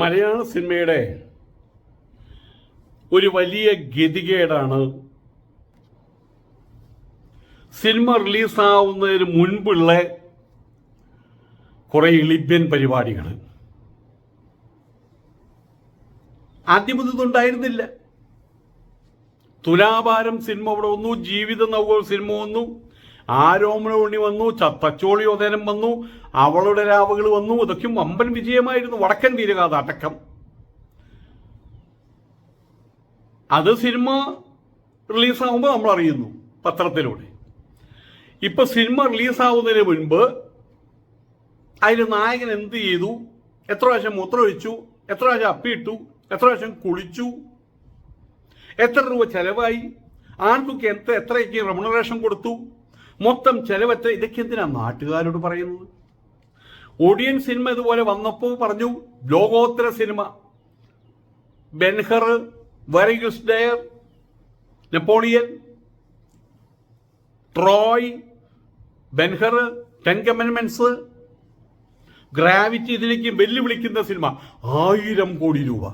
മലയാള സിനിമയുടെ ഒരു വലിയ ഗതികേടാണ് സിനിമ റിലീസാവുന്നതിന് മുൻപുള്ള കുറെ ഇളിബ്യൻ പരിപാടികൾ ആദ്യം ഇതൊന്നുണ്ടായിരുന്നില്ല. തുലാഭാരം സിനിമ ഇവിടെ ഒന്നു ജീവിത നവ സിനിമ വന്നു. ആരോമണ ഉണ്ണി വന്നു തച്ചോളി വന്നു അവളുടെ രാവുകൾ വന്നു ഇതൊക്കെ വമ്പൻ വിജയമായിരുന്നു വടക്കൻ വീരഗാഥ അടക്കം. അത് സിനിമ റിലീസാവുമ്പോൾ നമ്മൾ അറിയുന്നു പത്രത്തിലൂടെ. ഇപ്പൊ സിനിമ റിലീസാവുന്നതിന് മുൻപ് അതിൽ നായകൻ എന്ത് ചെയ്തു? എത്ര പ്രാവശ്യം മൂത്രമൊഴിച്ചു? എത്ര പ്രാവശ്യം അപ്പിയിട്ടു? എത്ര പ്രാവശ്യം കുളിച്ചു? എത്ര രൂപ ചെലവായി? ആൺകുക്ക് എത്ര എത്രയ്ക്ക് റെമുണറേഷൻ കൊടുത്തു? മൊത്തം ചെലവെത്ര? ഇതൊക്കെ എന്തിനാ നാട്ടുകാരോട് പറയുന്നത്? ഒടിയൻ സിനിമ ഇതുപോലെ വന്നപ്പോൾ പറഞ്ഞു ലോകോത്തര സിനിമ. ബെൻഹർ വരിഗസ് Dyer Napoleon Troy Ben Hur ten commandments gravity ഇതിലേക്ക് വെല്ലുവിളിക്കുന്ന സിനിമ ആയിരം കോടി രൂപ.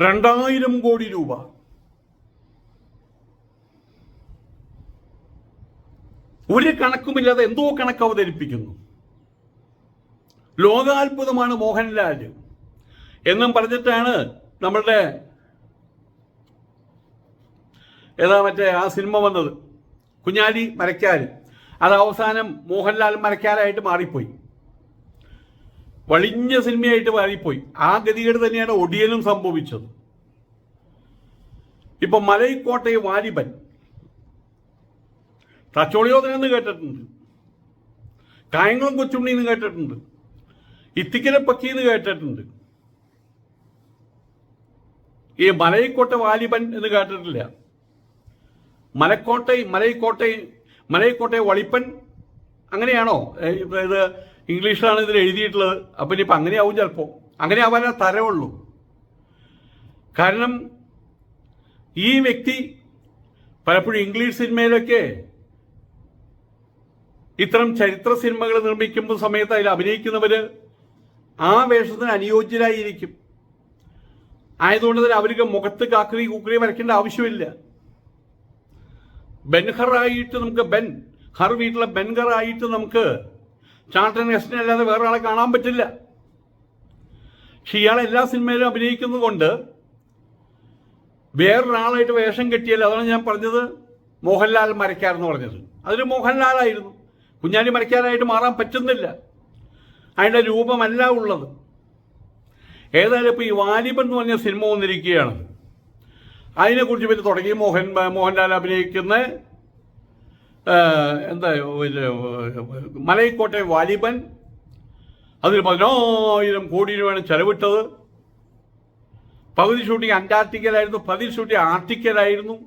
രണ്ടായിരം കോടി രൂപ. ഒരു കണക്കുമില്ലാതെ എന്തോ കണക്ക് അവതരിപ്പിക്കുന്നു. ലോകാത്ഭുതമാണ് മോഹൻലാൽ. എന്നും പറഞ്ഞിട്ടാണ് നമ്മളുടെ ഏതാ മറ്റേ ആ സിനിമ വന്നത്? കുഞ്ഞാലി മരക്കാൽ. അത് അവസാനം മോഹൻലാൽ മരക്കാലായിട്ട് മാറിപ്പോയി. വളിഞ്ഞ സിനിമയായിട്ട് മാറിപ്പോയി. ആ ഗതികേട് തന്നെയാണ് ഒടിയനും സംഭവിച്ചത്. ഇപ്പൊ മലൈക്കോട്ടയെ വാലിബൻ തച്ചോളിയോധനെന്ന് കേട്ടിട്ടുണ്ട്. കായംകുളം കൊച്ചുണ്ണി എന്ന് കേട്ടിട്ടുണ്ട്. ഇത്തിക്കര പക്കി എന്ന് കേട്ടിട്ടുണ്ട്. ഈ മലയിക്കോട്ടെ വാലിബൻ എന്ന് കേട്ടിട്ടില്ല. മലക്കോട്ടൈ മലയിക്കോട്ടൈ മലയിക്കോട്ടെ വളിപ്പൻ അങ്ങനെയാണോ? ഇത് ഇംഗ്ലീഷിലാണ് ഇതിൽ എഴുതിയിട്ടുള്ളത്. അപ്പം ഇനിയിപ്പോൾ അങ്ങനെയാവും ചിലപ്പോൾ അങ്ങനെ ആവാനേ തരവുള്ളൂ കാരണം ഈ വ്യക്തി പലപ്പോഴും ഇംഗ്ലീഷ് സിനിമയിലൊക്കെ ഇത്തരം ചരിത്ര സിനിമകൾ നിർമ്മിക്കുമ്പോൾ സമയത്ത് അതിൽ അഭിനയിക്കുന്നവർ ആ വേഷത്തിന് അനുയോജ്യരായിരിക്കും. ആയതുകൊണ്ട് തന്നെ അവർക്ക് മുഖത്ത് കാക്കറി കൂക്കറി വരയ്ക്കേണ്ട ആവശ്യമില്ല. ബെൻഹറായിട്ട് നമുക്ക് ബെൻ ഹർ വീട്ടിലെ ബെൻഹറായിട്ട് നമുക്ക് ചാട്ടൻ എസ്റ്റിനെ അല്ലാതെ വേറെ ആളെ കാണാൻ പറ്റില്ല. പക്ഷെ ഇയാൾ എല്ലാ സിനിമയിലും അഭിനയിക്കുന്നത് കൊണ്ട് വേറൊരാളായിട്ട് വേഷം കെട്ടിയല്ല അതാണ് ഞാൻ പറഞ്ഞത് മോഹൻലാൽ മരക്കാരെന്ന് പറഞ്ഞത്. അതൊരു മോഹൻലാലായിരുന്നു. കുഞ്ഞാലി മരയ്ക്കാനായിട്ട് മാറാൻ പറ്റുന്നില്ല. അതിന്റെ രൂപമല്ല ഉള്ളത്. ഏതായാലും ഇപ്പോൾ ഈ വാലിബൻ എന്ന് പറഞ്ഞ സിനിമ വന്നിരിക്കുകയാണ്. അതിനെക്കുറിച്ച് പിന്നെ തുടങ്ങി. മോഹൻ മോഹൻലാൽ അഭിനയിക്കുന്ന എന്താ മലയിക്കോട്ടെ വാലിബൻ. അതിൽ പതിനായിരം കോടി രൂപയാണ് ചെലവിട്ടത്. പകുതി ഷൂട്ടിംഗ് അന്റാർട്ടിക്കലായിരുന്നു. പകുതി ഷൂട്ടിംഗ് ആർട്ടിക്കലായിരുന്നു.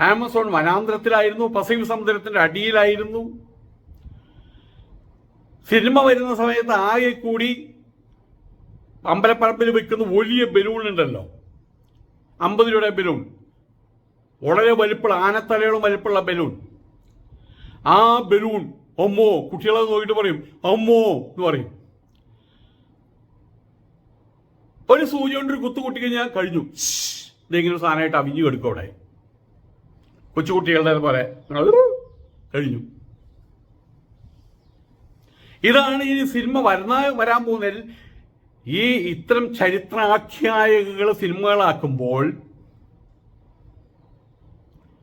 ആമസോൺ വനാന്തരത്തിലായിരുന്നു. പസഫിക് സമുദ്രത്തിന്റെ അടിയിലായിരുന്നു. സിനിമ വരുന്ന സമയത്ത് ആകെ കൂടി അമ്പലപ്പറമ്പിൽ വെക്കുന്ന വലിയ ബലൂൺ ഉണ്ടല്ലോ. അമ്പത് രൂപയുടെ ബലൂൺ. വളരെ വലുപ്പുള്ള ആനത്തലയോളം വലുപ്പുള്ള ബലൂൺ. ആ ബലൂൺ അമ്മോ കുട്ടികളെ നോക്കിയിട്ട് പറയും അമ്മോ എന്ന് പറയും. ഒരു സൂചി കൊണ്ട് ഒരു കുത്തു കുട്ടി കഴിഞ്ഞാൽ കഴിഞ്ഞു. ഇതെങ്കിലും സാധനമായിട്ട് അവിഞ്ഞു കെടുക്കും അവിടെ? കൊച്ചുകുട്ടികളുടെ പോലെ. കഴിഞ്ഞു. ഇതാണ് ഈ സിനിമ വരുന്ന വരാൻ പോകുന്നതിൽ ഈ ഇത്തരം ചരിത്രാഖ്യായകൾ സിനിമകളാക്കുമ്പോൾ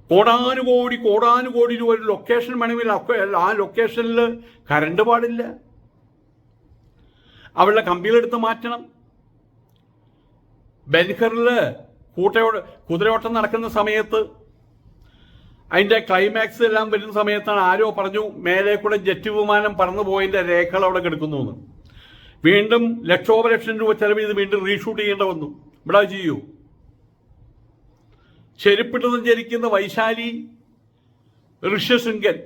കോടാനുകോടി കോടാനുകോടി രൂപ ഒരു ലൊക്കേഷൻ വേണമെങ്കിൽ ആ ലൊക്കേഷനിൽ കറണ്ട് പാടില്ല. അവളുടെ കമ്പിയിലെടുത്ത് മാറ്റണം. ബെൻഹറിൽ കൂട്ടയോട് കുതിരയോട്ടം നടക്കുന്ന സമയത്ത് അതിന്റെ ക്ലൈമാക്സ് എല്ലാം വരുന്ന സമയത്താണ് ആരോ പറഞ്ഞു മേലെ കൂടെ ജെറ്റ് വിമാനം പറന്നു പോയതിന്റെ രേഖകൾ അവിടെ കിടക്കുന്നു എന്ന്. വീണ്ടും ലക്ഷോപലക്ഷം രൂപ ചെലവ് ചെയ്ത് വീണ്ടും റീഷൂട്ട് ചെയ്യേണ്ട വന്നു. ഇവിടെ ചെയ്യൂ. ചെരുപ്പിട്ട് സഞ്ചരിക്കുന്ന വൈശാലി ഋഷ്യശൃംഗൻ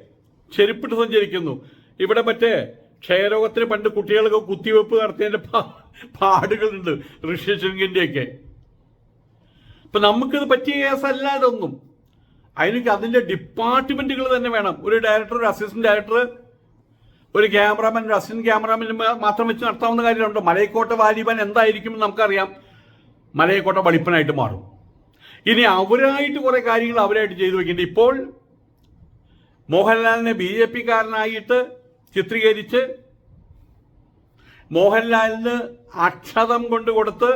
ചെരുപ്പിട്ട് സഞ്ചരിക്കുന്നു. ഇവിടെ മറ്റേ ക്ഷയരോഗത്തിന് പണ്ട് കുട്ടികൾക്ക് കുത്തിവെപ്പ് നടത്തിയതിന്റെ പാടുകളുണ്ട് ഋഷ്യശൃംഗന്റെയൊക്കെ ഇപ്പൊ നമുക്കിത് പറ്റിയ കേസല്ല ഇതൊന്നും. അതിനൊക്കെ അതിന്റെ ഡിപ്പാർട്ട്മെന്റുകൾ തന്നെ വേണം. ഒരു ഡയറക്ടർ ഒരു അസിസ്റ്റന്റ് ഡയറക്ടർ ഒരു ക്യാമറാമാൻ ഒരു അസിസ്റ്റന്റ് ക്യാമറാമാൻ മാത്രം വെച്ച് നടത്താവുന്ന കാര്യമുണ്ടോ മലയക്കോട്ട വാലിബൻ എന്തായിരിക്കും നമുക്കറിയാം. മലയക്കോട്ട വളിപ്പനായിട്ട് മാറും. ഇനി അവരായിട്ട് കുറെ കാര്യങ്ങൾ അവരായിട്ട് ചെയ്തു വെക്കുന്നുണ്ട് ഇപ്പോൾ മോഹൻലാലിനെ ബി ജെ പിക്കാരനായിട്ട് ചിത്രീകരിച്ച് മോഹൻലാലിന് അക്ഷതം കൊണ്ട് കൊടുത്ത്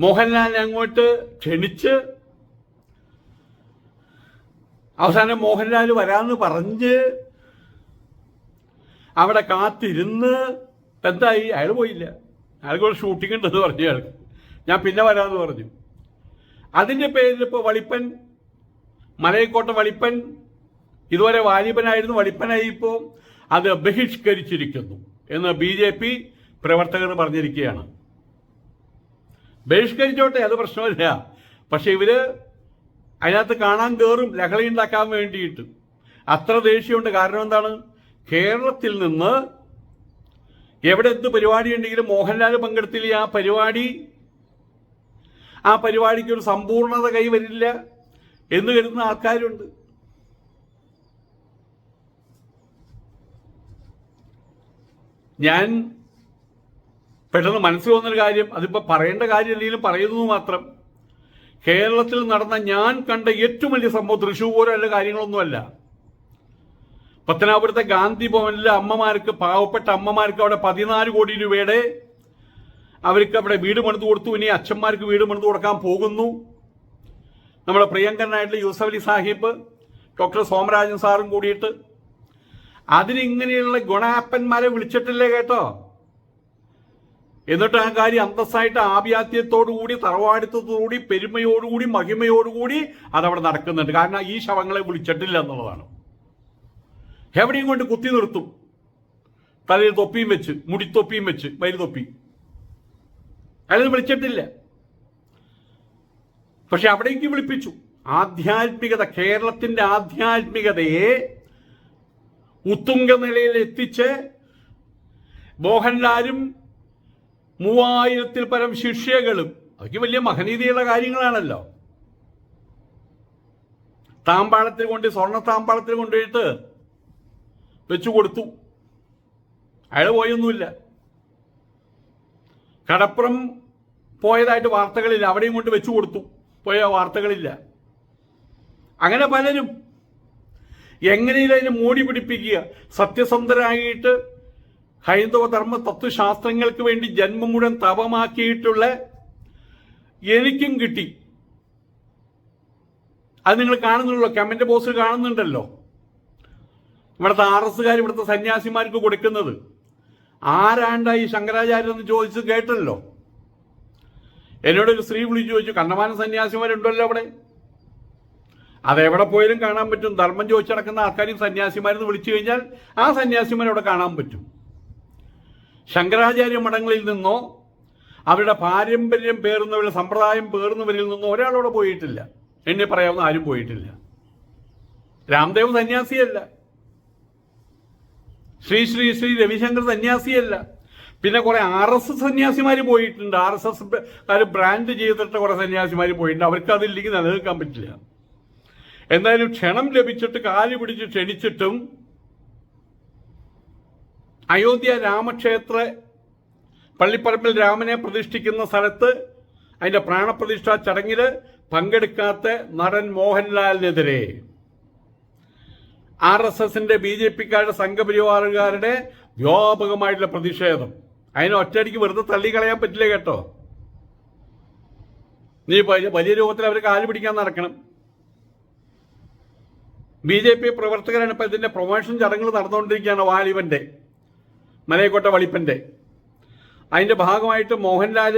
മോഹൻലാലിനെ അങ്ങോട്ട് ക്ഷണിച്ച് അവസാനം മോഹൻലാൽ വരാമെന്ന് പറഞ്ഞ് അവിടെ കാത്തിരുന്ന് എന്തായി? അയാൾ പോയില്ല. അയാൾക്ക് ഒരു ഷൂട്ടിംഗ് ഉണ്ടെന്ന് പറഞ്ഞു അയാൾക്ക്. ഞാൻ പിന്നെ വരാമെന്ന് പറഞ്ഞു. അതിന്റെ പേരിൽ ഇപ്പോൾ വളിപ്പൻ മലയക്കോട്ട വളിപ്പൻ ഇതുവരെ വാലിബനായിരുന്നു വളിപ്പനായി ഇപ്പോൾ അത് ബഹിഷ്കരിച്ചിരിക്കുന്നു എന്ന് ബി ജെ പി പ്രവർത്തകർ പറഞ്ഞിരിക്കുകയാണ്. ബഹിഷ്കരിച്ചോട്ടെ അത് പ്രശ്നമില്ല. പക്ഷെ ഇവർ അതിനകത്ത് കാണാൻ കയറും ലഹളി ഉണ്ടാക്കാൻ വേണ്ടിയിട്ട്. അത്ര ദേഷ്യമുണ്ട്. കാരണം എന്താണ്? കേരളത്തിൽ നിന്ന് എവിടെ എന്ത് പരിപാടി ഉണ്ടെങ്കിലും മോഹൻലാൽ പങ്കെടുത്തില്ല. ആ പരിപാടി ആ പരിപാടിക്ക് ഒരു സമ്പൂർണത കൈവരില്ല എന്ന് കരുതുന്ന ആൾക്കാരുണ്ട്. ഞാൻ പെട്ടെന്ന് മനസ്സിൽ വന്നൊരു കാര്യം അതിപ്പോൾ പറയേണ്ട കാര്യമില്ലെങ്കിലും പറയുന്നത് മാത്രം. കേരളത്തിൽ നടന്ന ഞാൻ കണ്ട ഏറ്റവും വലിയ സംഭവം തൃശ്ശൂർ പോലെയുള്ള കാര്യങ്ങളൊന്നുമല്ല. പത്തനാപുരത്തെ ഗാന്ധി ഭവനിലെ അമ്മമാർക്ക് പാവപ്പെട്ട അമ്മമാർക്ക് അവിടെ പതിനാല് കോടി രൂപയുടെ അവർക്ക് അവിടെ വീട് പണിത് കൊടുത്തു. ഇനി അച്ഛന്മാർക്ക് വീട് പണിത് കൊടുക്കാൻ പോകുന്നു. നമ്മുടെ പ്രിയങ്കരനായിട്ടുള്ള യൂസഫ് അലി സാഹിബ് ഡോക്ടർ സോമരാജൻ സാറും കൂടിയിട്ട്. അതിനിങ്ങനെയുള്ള ഗുണാപ്പന്മാരെ വിളിച്ചിട്ടില്ലേ കേട്ടോ? എന്നിട്ട് ആ കാര്യം അന്തസ്സായിട്ട് ആഭ്യാത്യത്തോടുകൂടി തറവാടിത്തത്തോടുകൂടി പെരുമയോടുകൂടി മഹിമയോടുകൂടി അതവിടെ നടക്കുന്നുണ്ട്. കാരണം ഈ ശവങ്ങളെ വിളിച്ചിട്ടില്ല എന്നുള്ളതാണ്. എവിടെയും കൊണ്ട് കുത്തി നിർത്തും. തലയിൽ തൊപ്പിയും വെച്ച് മുടിത്തൊപ്പിയും വെച്ച് വരി തൊപ്പി അയാളത് വിളിച്ചിട്ടില്ല. പക്ഷെ അവിടേക്ക് വിളിപ്പിച്ചു. ആധ്യാത്മികത കേരളത്തിന്റെ ആധ്യാത്മികതയെ ഉത്തുംഗ നിലയിൽ എത്തിച്ച് മോഹൻലാലും മൂവായിരത്തിൽ പരം ശിഷ്യകളും. അതൊക്കെ വലിയ മഹനീതിയുള്ള കാര്യങ്ങളാണല്ലോ. താമ്പാളത്തിൽ കൊണ്ട് സ്വർണ താമ്പാളത്തിൽ കൊണ്ടുപോയിട്ട് വെച്ചു കൊടുത്തു. അയാൾ പോയൊന്നുമില്ല. കടപ്പുറം പോയതായിട്ട് വാർത്തകളില്ല. അവിടെയും കൊണ്ട് വെച്ചു കൊടുത്തു. പോയ വാർത്തകളില്ല. അങ്ങനെ പലരും എങ്ങനെയും അതിനെ മൂടി പിടിപ്പിക്കുക സത്യസന്ധരായിട്ട് ഹൈന്ദവ ധർമ്മ തത്വശാസ്ത്രങ്ങൾക്ക് വേണ്ടി ജന്മം മുഴുവൻ തപമാക്കിയിട്ടുള്ള എനിക്കും കിട്ടി. അത് നിങ്ങൾ കാണുന്നുണ്ടല്ലോ കമന്റ് ബോക്സിൽ കാണുന്നുണ്ടല്ലോ. ഇവിടുത്തെ ആർ എസ്സുകാർ ഇവിടുത്തെ സന്യാസിമാർക്ക് കൊടുക്കുന്നത്. ആരാണ്ടായി ശങ്കരാചാര്യ എന്ന് ചോദിച്ച് കേട്ടല്ലോ? എന്നോട് ഒരു സ്ത്രീ വിളിച്ചു ചോദിച്ചു കണ്ണമാന സന്യാസിമാരുണ്ടല്ലോ അവിടെ? അതെവിടെ പോയാലും കാണാൻ പറ്റും. ധർമ്മം ചോദിച്ചു നടക്കുന്ന ആൾക്കാരും സന്യാസിമാരെന്ന് വിളിച്ചു കഴിഞ്ഞാൽ ആ സന്യാസിമാരെ അവിടെ കാണാൻ പറ്റും. ശങ്കരാചാര്യ മഠങ്ങളിൽ നിന്നോ അവരുടെ പാരമ്പര്യം പേറുന്നവരുടെ സമ്പ്രദായം പേറുന്നവരിൽ നിന്നോ ഒരാളവിടെ പോയിട്ടില്ല. എന്നെ പറയാവുന്ന ആരും പോയിട്ടില്ല. രാംദേവ് സന്യാസിയല്ല. ശ്രീ ശ്രീ ശ്രീ രവിശങ്കർ സന്യാസിയല്ല. പിന്നെ കുറെ ആർ എസ് എസ് സന്യാസിമാർ പോയിട്ടുണ്ട്. ആർ എസ് എസ് ബ്രാൻഡ് ചെയ്തിട്ട് കുറെ സന്യാസിമാർ പോയിട്ടുണ്ട്. അവർക്ക് അതില്ലെങ്കിൽ നിലനിൽക്കാൻ പറ്റില്ല. എന്തായാലും ക്ഷണം ലഭിച്ചിട്ട് കാൽ പിടിച്ച് ക്ഷണിച്ചിട്ടും അയോധ്യ രാമക്ഷേത്ര പള്ളിപ്പറമ്പിൽ രാമനെ പ്രതിഷ്ഠിക്കുന്ന സ്ഥലത്ത് അതിന്റെ പ്രാണപ്രതിഷ്ഠാ ചടങ്ങിൽ പങ്കെടുക്കാത്ത നടൻ മോഹൻലാലിനെതിരെ ആർ എസ് എസിന്റെ ബി ജെ പിക്കാരുടെ സംഘപരിവാറുകാരുടെ വ്യാപകമായിട്ടുള്ള പ്രതിഷേധം. അതിനെ ഒറ്റയടിക്ക് വെറുതെ തള്ളിക്കളയാൻ പറ്റില്ല കേട്ടോ. നീ വലിയ രൂപത്തിൽ അവർ കാൽ പിടിക്കാൻ നടക്കണം. ബി ജെ പി പ്രവർത്തകരാണ് ഇപ്പൊ ഇതിന്റെ പ്രൊമോഷൻ ചടങ്ങുകൾ നടന്നുകൊണ്ടിരിക്കുകയാണ് വാലിബന്റെ. മലയക്കോട്ട വളിപ്പന്റെ അതിന്റെ ഭാഗമായിട്ട് മോഹൻലാൽ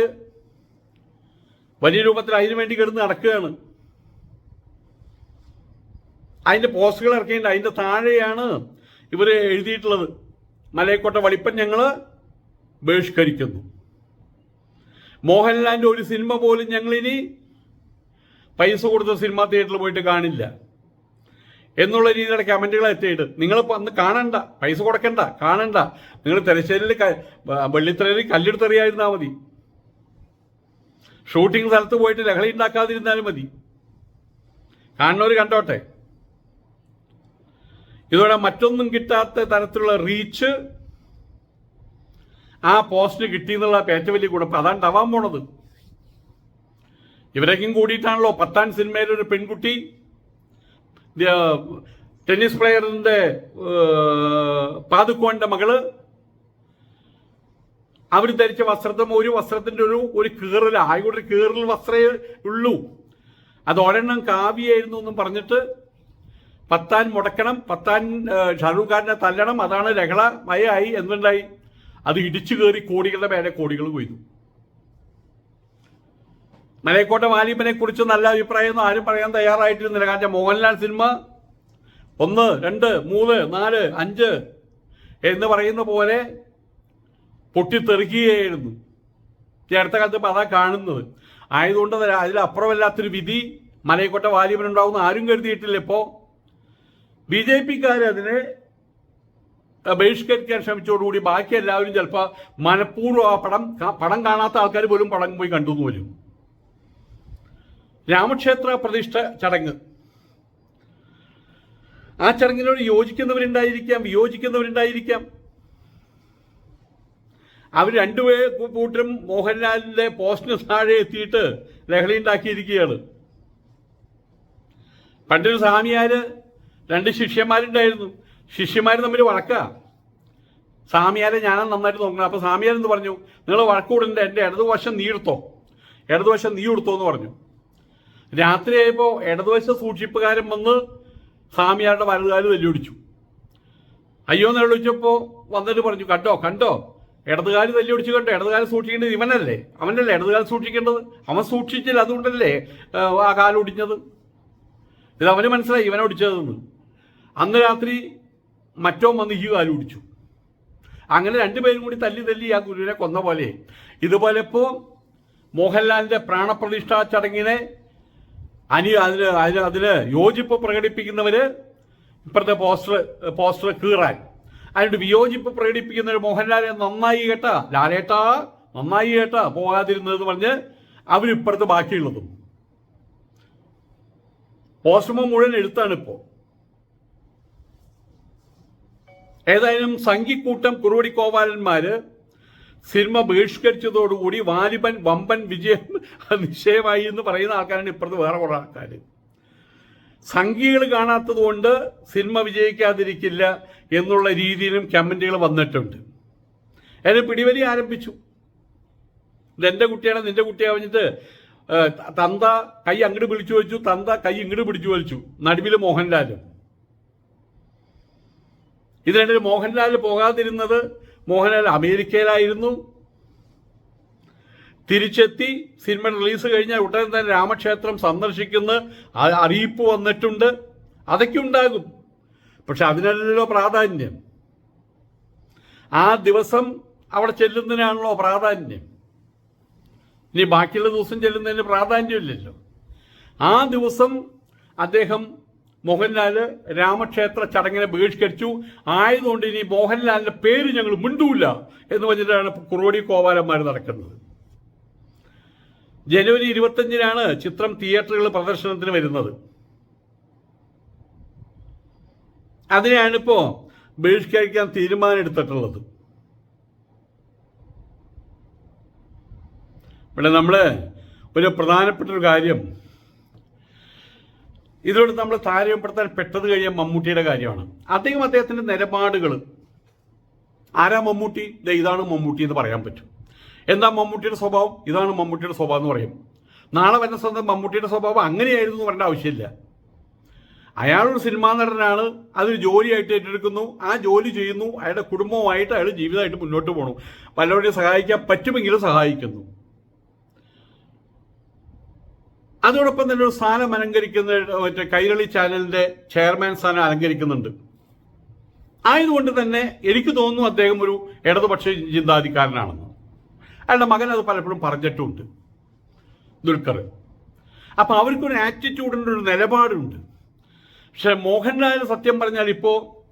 വലിയ രൂപത്തിൽ അതിനു വേണ്ടി കിടന്ന് നടക്കുകയാണ്. അതിന്റെ പോസ്റ്റുകൾ ഇറക്കിയിട്ടുണ്ട്. അതിന്റെ താഴെയാണ് ഇവർ എഴുതിയിട്ടുള്ളത്. മലയക്കോട്ട വളിപ്പൻ ഞങ്ങൾ ബഹിഷ്കരിക്കുന്നു. മോഹൻലാലിന്റെ ഒരു സിനിമ പോലും ഞങ്ങളിനി പൈസ കൊടുത്ത സിനിമ തിയേറ്ററിൽ പോയിട്ട് കാണില്ല. എന്നുള്ള രീതിയിലുള്ള കമന്റുകൾ എത്തിയിട്ട് നിങ്ങൾ അന്ന് കാണണ്ട പൈസ കൊടുക്കണ്ട കാണണ്ട. നിങ്ങൾ തലശ്ശേരിയിൽ വെള്ളിത്തറയിൽ കല്ലെടുത്തെറിയായിരുന്നാൽ മതി. ഷൂട്ടിംഗ് സ്ഥലത്ത് പോയിട്ട് ലഹളി ഉണ്ടാക്കാതിരുന്നാലും മതി. കാണുന്നവർ കണ്ടോട്ടെ. ഇതോടെ മറ്റൊന്നും കിട്ടാത്ത തരത്തിലുള്ള റീച്ച് ആ പോസ്റ്റ് കിട്ടി എന്നുള്ള ഏറ്റവും വലിയ ഗുണം അതാണ് ഉണ്ടാവാൻ പോണത്. ഇവരേക്കും കൂടിയിട്ടാണല്ലോ പത്താം സിനിമയിലൊരു പെൺകുട്ടി ടെന്നീസ് പ്ലെയറിന്റെ പാതുക്കോന്റെ മകൾ. അവർ ധരിച്ച വസ്ത്രത്തും ഒരു വസ്ത്രത്തിന്റെ ഒരു ഒരു കീറൽ ആയിക്കോട്ടെ കീറൽ വസ്ത്രമേ ഉള്ളൂ. അത് ഒരെണ്ണം കാവ്യായിരുന്നു എന്നും പറഞ്ഞിട്ട് പത്താൻ മുടക്കണം പത്താൻ ഷാറൂഖ് ഖാനെ തല്ലണം. അതാണ് രഹള മയായി എന്നുണ്ടായി അത് ഇടിച്ചു കയറി കോടികളുടെ മേലെ കോടികൾ കൊയ്തു. മലയക്കോട്ടെ വാലിബനെ കുറിച്ച് നല്ല അഭിപ്രായമൊന്നും ആരും പറയാൻ തയ്യാറായിട്ടിരുന്നില്ല. കാരണം മോഹൻലാൽ സിനിമ ഒന്ന് രണ്ട് മൂന്ന് നാല് അഞ്ച് എന്ന് പറയുന്ന പോലെ പൊട്ടിത്തെറിക്കുകയായിരുന്നു. ഈ അടുത്ത കാലത്ത് ഇപ്പം അതാ കാണുന്നത്. ആയതുകൊണ്ട് അത് അതിലപ്പുറമല്ലാത്തൊരു വിധി മലയക്കോട്ടെ വാലിബനുണ്ടാവുന്ന ആരും കരുതിയിട്ടില്ല. ഇപ്പോൾ ബി ജെ പിക്കാർ അതിനെ ബഹിഷ്കരിക്കാൻ ശ്രമിച്ചതോടുകൂടി ബാക്കി എല്ലാവരും ചിലപ്പോൾ മനഃപൂർവം ആ പടം പടം കാണാത്ത ആൾക്കാർ പോലും പടം പോയി കണ്ടു എന്ന് വരും രാമക്ഷേത്ര പ്രതിഷ്ഠ ചടങ്ങ്. ആ ചടങ്ങിനോട് യോജിക്കുന്നവരുണ്ടായിരിക്കാം വിയോജിക്കുന്നവരുണ്ടായിരിക്കാം. അവർ രണ്ടുപേ കൂട്ടരും മോഹൻലാലിന്റെ പോസ്റ്റിന് താഴെ എത്തിയിട്ട് ലഹളി ഉണ്ടാക്കിയിരിക്കുകയാണ്. പണ്ടൊരു സ്വാമിയാര് രണ്ട് ശിഷ്യന്മാരുണ്ടായിരുന്നു. ശിഷ്യന്മാർ തമ്മിൽ വഴക്ക. സ്വാമിയാരെ ഞാനും നന്നായിട്ട് നോക്കണം. അപ്പൊ സ്വാമിയാരെന്ന് പറഞ്ഞു? നിങ്ങൾ വഴക്കൂടണ്ട എന്റെ ഇടതുവശം നീ എടുത്തോ. ഇടതുവശം നീ എടുത്തോ എന്ന് പറഞ്ഞു. രാത്രിയായപ്പോ ഇടതുവശ സൂക്ഷിപ്പുകാരൻ വന്ന് സ്വാമിയാരുടെ വലതുകാൽ തല്ലിയൊടിച്ചു. അയ്യോ എന്ന് വിളിച്ചപ്പോ വന്നിട്ട് പറഞ്ഞു കണ്ടോ കണ്ടോ ഇടതുകാൽ തല്ലിയൊടിച്ചു കണ്ടോ? ഇടതുകാൽ സൂക്ഷിക്കേണ്ടത് ഇവനല്ലേ? അവനല്ലേ ഇടതുകാൽ സൂക്ഷിക്കേണ്ടത്? അവൻ സൂക്ഷിച്ചില്ല അതുകൊണ്ടല്ലേ ആ, കാലം കാലൊടിഞ്ഞത് ഇത് അവന് മനസ്സിലായി ഇവനെ ഒടിച്ചതെന്ന്. അന്ന് രാത്രി മറ്റോ വന്ന് ഈ കാലം ഒടിച്ചു. അങ്ങനെ രണ്ടുപേരും കൂടി തല്ലി തല്ലി ആ ഗുരുവിനെ കൊന്ന പോലെ. ഇതുപോലെ ഇപ്പോ മോഹൻലാലിന്റെ പ്രാണപ്രതിഷ്ഠാ ചടങ്ങിനെ അനി അതിന് അതിന് അതിന് യോജിപ്പ് പ്രകടിപ്പിക്കുന്നവര് ഇപ്പുറത്തെ പോസ്റ്റർ പോസ്റ്റർ കീറാൻ. അതിനോട് വിയോജിപ്പ് പ്രകടിപ്പിക്കുന്നവർ മോഹൻലാലെ നന്നായി കേട്ട. ലാലേട്ടാ നന്നായി കേട്ടാ. പോകാതിരുന്നതെന്ന് പറഞ്ഞ് അവരിപ്പുറത്ത് ബാക്കിയുള്ളതും. പോസ്റ്റർമോ മുഴുവൻ എഴുത്താണ് ഇപ്പോ. ഏതായാലും സംഘിക്കൂട്ടം കുറുവടി കോപാലന്മാര് സിനിമ ബഹിഷ്കരിച്ചതോടുകൂടി വാലിബൻ വമ്പൻ വിജയം നിശ്ചയമായി എന്ന് പറയുന്ന ആൾക്കാരാണ് ഇപ്പുറത്ത് വേറെ കുറെ ആൾക്കാർ സംഖ്യകൾ കാണാത്തത് കൊണ്ട് സിനിമ വിജയിക്കാതിരിക്കില്ല എന്നുള്ള രീതിയിലും കമന്റുകൾ വന്നിട്ടുണ്ട്. അതിന് പിടിവലി ആരംഭിച്ചു. ഇതെന്റെ കുട്ടിയാണ് നിന്റെ കുട്ടിയാ പറഞ്ഞിട്ട് തന്ത കൈ അങ്ങോട്ട് പിടിച്ചു വലിച്ചു തന്ത കൈ ഇങ്ങോട്ട് പിടിച്ചു വലിച്ചു നടുവിൽ മോഹൻലാലും. ഇതിനിടയിൽ മോഹൻലാൽ പോകാതിരുന്നത് മോഹൻലാൽ അമേരിക്കയിലായിരുന്നു. തിരിച്ചെത്തി സിനിമ റിലീസ് കഴിഞ്ഞാൽ ഉടനെ തന്നെ രാമക്ഷേത്രം സന്ദർശിക്കുന്ന അറിയിപ്പ് വന്നിട്ടുണ്ട്. അതൊക്കെ ഉണ്ടാകും പക്ഷെ അതിനല്ലല്ലോ പ്രാധാന്യം. ആ ദിവസം അവിടെ ചെല്ലുന്നതിനാണല്ലോ പ്രാധാന്യം. ഇനി ബാക്കിയുള്ള ദിവസം ചെല്ലുന്നതിന് പ്രാധാന്യമില്ലല്ലോ. ആ ദിവസം അദ്ദേഹം മോഹൻലാൽ രാമക്ഷേത്ര ചടങ്ങിനെ ബഹിഷ്കരിച്ചു. ആയതുകൊണ്ട് ഇനി മോഹൻലാലിന്റെ പേര് ഞങ്ങൾ മിണ്ടൂല എന്ന് പറഞ്ഞിട്ടാണ് കുറുവടി കോവാലന്മാർ നടക്കുന്നത്. ജനുവരി ഇരുപത്തഞ്ചിനാണ് ചിത്രം തിയേറ്ററുകൾ പ്രദർശനത്തിന് വരുന്നത്. അതിനെയാണിപ്പോ ബഹിഷ്കരിക്കാൻ തീരുമാനമെടുത്തിട്ടുള്ളത്. ഇവിടെ നമ്മൾ ഒരു പ്രധാനപ്പെട്ട ഒരു കാര്യം ഇതിലൂടെ നമ്മൾ താരതമ്യപ്പെടുത്താൻ പെട്ടത് കഴിയാൻ മമ്മൂട്ടിയുടെ കാര്യമാണ്. അദ്ദേഹം അദ്ദേഹത്തിന്റെ നിലപാടുകൾ ആരാ മമ്മൂട്ടി? ഇതാണ് മമ്മൂട്ടി എന്ന് പറയാൻ പറ്റും. എന്താ മമ്മൂട്ടിയുടെ സ്വഭാവം? ഇതാണ് മമ്മൂട്ടിയുടെ സ്വഭാവം എന്ന് പറയും. നാളെ വരുന്ന സ്വന്തം മമ്മൂട്ടിയുടെ സ്വഭാവം അങ്ങനെയായിരുന്നു എന്ന് പറയേണ്ട ആവശ്യമില്ല. അയാളൊരു സിനിമാ നടനാണ് അതൊരു ജോലിയായിട്ട് ഏറ്റെടുക്കുന്നു. ആ ജോലി ചെയ്യുന്നു. അയാളുടെ കുടുംബവുമായിട്ട് അയാൾ ജീവിതമായിട്ട് മുന്നോട്ട് പോകണം പലരുടെയും സഹായിക്കാൻ പറ്റുമെങ്കിലും സഹായിക്കുന്നു. അതോടൊപ്പം തന്നെ ഒരു സ്ഥാനം അലങ്കരിക്കുന്ന മറ്റേ കൈരളി ചാനലിന്റെ ചെയർമാൻ സ്ഥാനം അലങ്കരിക്കുന്നുണ്ട്. ആയതുകൊണ്ട് തന്നെ എനിക്ക് തോന്നുന്നു അദ്ദേഹം ഒരു ഇടതുപക്ഷ ചിന്താധികാരനാണെന്ന്. അയാളുടെ മകൻ അത് പലപ്പോഴും പറഞ്ഞിട്ടുമുണ്ട് ദുൽഖർ. അപ്പൊ അവർക്കൊരു ആറ്റിറ്റ്യൂഡിന്റെ ഒരു നിലപാടുണ്ട്. പക്ഷെ മോഹൻലാൽ സത്യം പറഞ്ഞാൽ ഇപ്പോ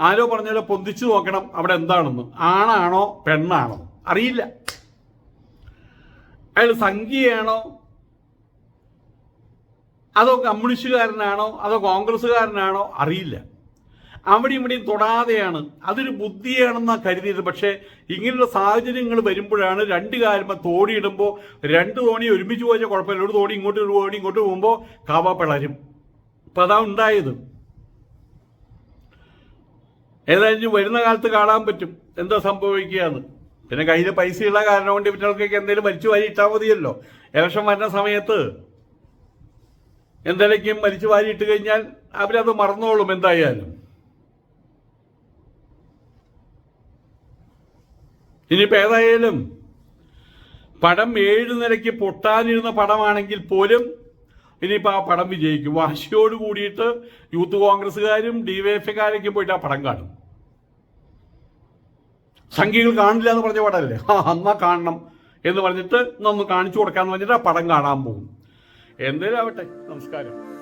ആരോ പറഞ്ഞാലോ പൊന്തിച്ചു നോക്കണം അവിടെ എന്താണെന്ന്. ആണാണോ പെണ്ണാണോ? അറിയില്ല. അയാൾ സംഖ്യയാണോ അതോ കമ്മ്യൂണിസ്റ്റുകാരനാണോ? അതോ കോൺഗ്രസ്സുകാരനാണോ? അറിയില്ല. അവിടെ ഇവിടെയും തൊടാതെയാണ്. അതൊരു ബുദ്ധിയാണെന്നാ കരുതിയത് പക്ഷേ ഇങ്ങനെയുള്ള സാഹചര്യങ്ങൾ വരുമ്പോഴാണ് രണ്ട് കാലുമ്പോൾ തോണിയിടുമ്പോൾ രണ്ട് തോണി ഒരുമിച്ച് പോയാൽ കുഴപ്പമില്ല. ഒരു തോണി ഇങ്ങോട്ട് ഒരു തോണി ഇങ്ങോട്ട് പോകുമ്പോൾ കാവ പിളരും. അപ്പം അതാ ഉണ്ടായത്. ഏതായാലും വരുന്ന കാലത്ത് കാണാൻ പറ്റും. എന്താ സംഭവിക്കുകയെന്ന്. പിന്നെ കയ്യിൽ പൈസയുള്ള കാരണം കൊണ്ട് ഇവറ്റകൾക്കൊക്കെ എന്തെങ്കിലും വലിച്ചു വാരി ഇട്ടാൽ മതിയല്ലോ. ഇലക്ഷൻ വരുന്ന സമയത്ത് എന്തെങ്കിലും മരിച്ചു വാരിയിട്ട് കഴിഞ്ഞാൽ അവരത് മറന്നോളും എന്തായാലും. ഇനിയിപ്പോൾ ഏതായാലും പടം ഏഴ് നിലയ്ക്ക് പൊട്ടാനിരുന്ന പടമാണെങ്കിൽ പോലും ഇനിയിപ്പോൾ ആ പടം വിജയിക്കും. വാശിയോട് കൂടിയിട്ട് യൂത്ത് കോൺഗ്രസ്സുകാരും കാരൊക്കെ പോയിട്ട് ആ പടം കാണും. സംഖ്യകൾ കാണില്ല എന്ന് പറഞ്ഞ പടമല്ലേ? ആ എന്നാ കാണണം എന്ന് പറഞ്ഞിട്ട് ഇന്നൊന്ന് കാണിച്ചു കൊടുക്കാന്ന് പറഞ്ഞിട്ട് ആ പടം കാണാൻ പോകും. എന്തേലും ആവട്ടെ. നമസ്കാരം.